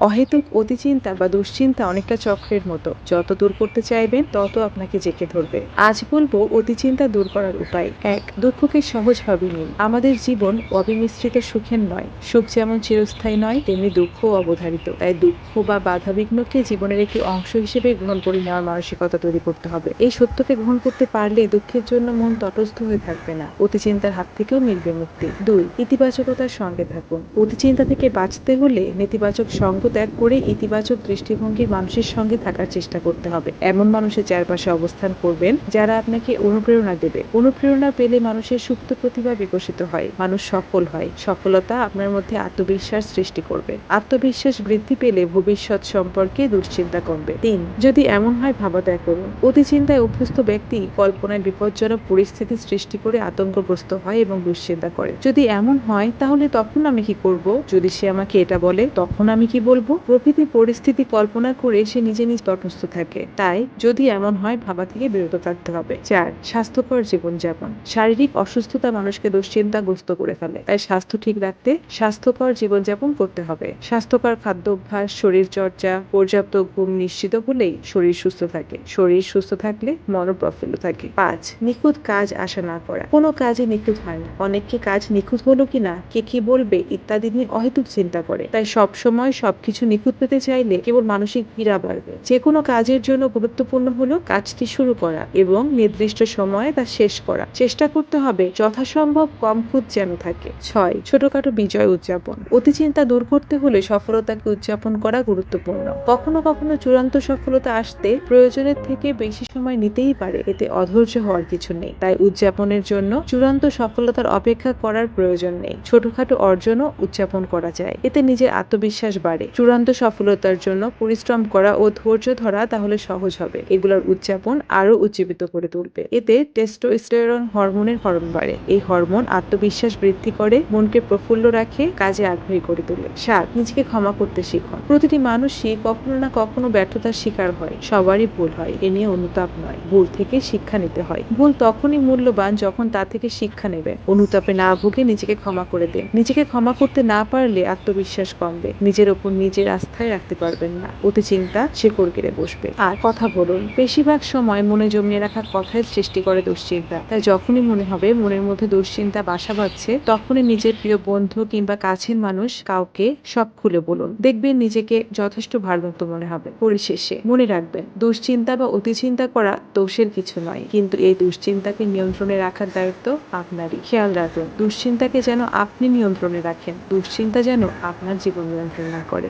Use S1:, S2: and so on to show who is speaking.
S1: অহেতুক অতিচিন্তা বা দুশ্চিন্তা অনেকটা চক্রের মতো। যত দূর করতে চাইবেন, তত আপনাকে জেঁকে ধরবে। আজ বলব অতিচিন্তা দূর করার উপায়। এক, দুঃখকে সহজভাবে নিন। আমাদের জীবন অবিমিশ্রিত সুখের নয়। সুখ যেমন চিরস্থায়ী নয়, তেমনি দুঃখ অবধারিত। তাই দুঃখ বা বাধা বিঘ্নকে জীবনের একটি অংশ হিসেবে গ্রহণ করে নেওয়ার মানসিকতা তৈরি করতে হবে। এই সত্যকে গ্রহণ করতে পারলে দুঃখের জন্য মন তটস্থ হয়ে থাকবে না। অতিচিন্তার হাত থেকেও মিলবে মুক্তি। দুই, ইতিবাচকতার সঙ্গে থাকুন। অতিচিন্তা থেকে বাঁচতে হলে নেতিবাচক সঙ্গ ত্যাগ করে ইতিবাচক দৃষ্টিভঙ্গির মানুষের সঙ্গে থাকার চেষ্টা করতে হবে। এমন মানুষের চারপাশে অবস্থান করবেন যারা আপনাকে অনুপ্রেরণা দেবে। অনুপ্রেরণা পেলে মানুষের সুপ্ত প্রতিভা বিকশিত হয়, মানুষ সফল হয়। সফলতা আপনার মধ্যে আত্মবিশ্বাস সৃষ্টি করবে। আত্মবিশ্বাস বৃদ্ধি পেলে ভবিষ্যৎ সম্পর্কে দুশ্চিন্তা কমবে। তিন, যদি এমন হয় ভাবা ত্যাগ করুন। অতি চিন্তায় অভ্যস্ত ব্যক্তি কল্পনায় বিপজ্জনক পরিস্থিতি সৃষ্টি করে আতঙ্কগ্রস্ত হয় এবং দুশ্চিন্তা করে। যদি এমন হয়, তাহলে তখন আমি কি করব? যদি সে আমাকে এটা বলে, তখন আমি কি বলব? প্রকৃতি পরিস্থিতি কল্পনা করে সে নিজে নিজ তটস্থ থাকে। তাই যদি এমন হয়, ভাবা থেকে বিরত থাকতে হবে। চার, স্বাস্থ্যকর জীবনযাপন। শারীরিক অসুস্থতা মানুষকে দুশ্চিন্তাগ্রস্ত করে ফেলে। তাই স্বাস্থ্য ঠিক রাখতে স্বাস্থ্যকর জীবনযাপন করতে হবে। স্বাস্থ্যকর খাদ্য অভ্যাস শরীর চর্চা পর্যাপ্ত ঘুম নিশ্চিত হলেই শরীর সুস্থ থাকে। শরীর সুস্থ থাকলে মন প্রফুল্ল থাকে। পাঁচ, নিখুঁত কাজ আশা না করা। কোনো কাজে নিখুঁত হয় না। অনেককে কাজ নিখুঁত হলো কিনা, কে কি বলবে ইত্যাদি নিয়ে অহেতুক চিন্তা করে। তাই সব সময় সবকিছু নিখুঁত পেতে চাইলে কেবল মানসিক পীড়া বাড়বে। যে কোনো কাজের জন্য গুরুত্বপূর্ণ হলো কাজটি শুরু করা এবং নির্দিষ্ট সময়ে তা শেষ করা। চেষ্টা করতে হবে যথাসম্ভব কম খুঁত যেন থাকে। ছয়, ছোটখাটো বিজয় উদযাপন। অতি চিন্তা দূর করতে হলে সফলতাকে উদযাপন করা গুরুত্বপূর্ণ। কখনো কখনো চূড়ান্ত সফলতা আসতে প্রয়োজনের থেকে বেশি সময় নিতেই পারে, এতে অধৈর্য হওয়ার কিছু নেই। তাই উদযাপনের জন্য চূড়ান্ত সফলতার অপেক্ষা করার প্রয়োজন নেই। ছোটখাটো অর্জনও উদযাপন করা যায়, এতে নিজের আত্মবিশ্বাস বাড়ে। চূড়ান্ত সফলতার জন্য পরিশ্রম করা ও ধৈর্য ধরা তাহলে সহজ হবে। এগুলোর উদযাপন আরও উজ্জীবিত করে তুলবে। এতে টেস্টোস্টেরন হরমোনের হরণ বাড়ে। এই হরমোন আত্মবিশ্বাস বৃদ্ধি করে, মনকে প্রফুল্ল রাখে, কাজে আগ্রহী করে তোলে। সাত নিজেকে ক্ষমা করতে শিখুন প্রতিটি মানুষই কখনো না কখনো ব্যর্থতার শিকার হয়। সবারই ভুল হয়, এ নিয়ে অনুতাপ নয়। ভুল থেকে শিক্ষা নিতে হয়। ভুল তখনই মূল্যবান যখন তা থেকে শিক্ষা নেবে। অনুতাপে না ভুগে নিজেকে ক্ষমা করে দিন নিজেকে ক্ষমা করতে না পারলে আত্মবিশ্বাস কমবে। নিজের ওপর নিজের আস্থায় রাখতে পারবেন না। অতি চিন্তা, শেকড় কেড়ে বসবে। আর কথা বলুন, বেশিরভাগ সময় মনে জমিয়ে রাখা কথাই সৃষ্টি করে দুশ্চিন্তা। তাই যখনই মনে হবে মনের মধ্যে দুশ্চিন্তা বাসা বাঁধছে, তখনই নিজের প্রিয় বন্ধু কিংবা কাছের মানুষ কাউকে সব খুলে বলুন। দেখবেন নিজেকে যথেষ্ট ভারমুক্ত মনে হবে। পরিশেষে মনে রাখবেন, দুশ্চিন্তা বা অতিচিন্তা করা দোষের কিছু নয়। কিন্তু এই দুশ্চিন্তাকে নিয়ন্ত্রণে রাখার দায়িত্ব আপনারই। খেয়াল রাখুন, দুশ্চিন্তাকে যেন আপনি নিয়ন্ত্রণে রাখেন। দুশ্চিন্তা যেন আপনার জীবন নিয়ন্ত্রণ না করে।